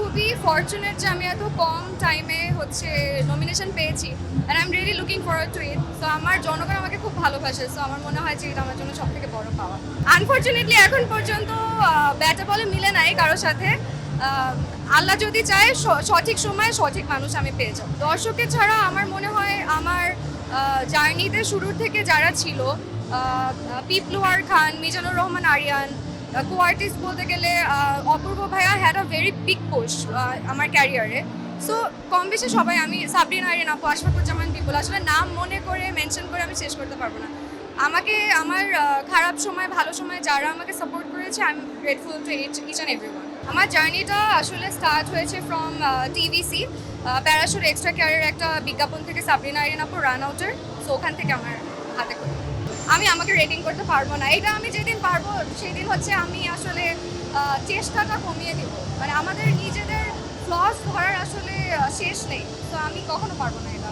খুবই ফর্চুনেট যে আমি এত কম টাইমে হচ্ছে নমিনেশন পেয়েছি and I am really looking forward to it তো আমার জনগণ আমাকে খুব ভালোবাসে সো আমার মনে হয় যে এটা আমার জন্য সব থেকে বড় পাওয়া। আনফর্চুনেটলি এখন পর্যন্ত ব্যাটে বলে মিলে নাই কারোর সাথে। আল্লাহ যদি চায়, স- সঠিক সময়ে সঠিক মানুষ আমি পেয়ে যাব। দর্শকের ছাড়া আমার মনে হয় আমার জার্নিতে শুরুর থেকে যারা ছিল পিপলুয়ার খান মিজানুর রহমান আরিয়ান কো আর্টিস্ট বলতে গেলে অপূর্ব ভাইয়া had a very big post আমার ক্যারিয়ারে সো কম বেশি সবাই, আমি সাবরিন আরিয়ান আপু, আশফাকুজ্জামান পিপুল আসলে নাম মনে করে মেনশন করে আমি শেষ করতে পারব না। আমাকে, আমার খারাপ সময়, ভালো সময় যারা আমাকে সাপোর্ট করেছে I am grateful to each each and everyone আমার জার্নিটা আসলে স্টার্ট হয়েছে ফ্রম টিভিসি প্যারাশুট এক্সট্রা কেয়ারের একটা বিজ্ঞাপন থেকে সাবরিনা আরিয়ান আপু রান আউটের সো ওখান থেকে আমার হাতে করে। আমি আমাকে রেডিং করতে পারব না। এটা আমি যেদিন পারব, সেদিন হচ্ছে আমি আসলে চেষ্টাটা কমিয়ে দিব। মানে আমাদের নিজেদের ফ্লস ধরার আসলে শেষ নেই। তো আমি কখনো পারব না এটা।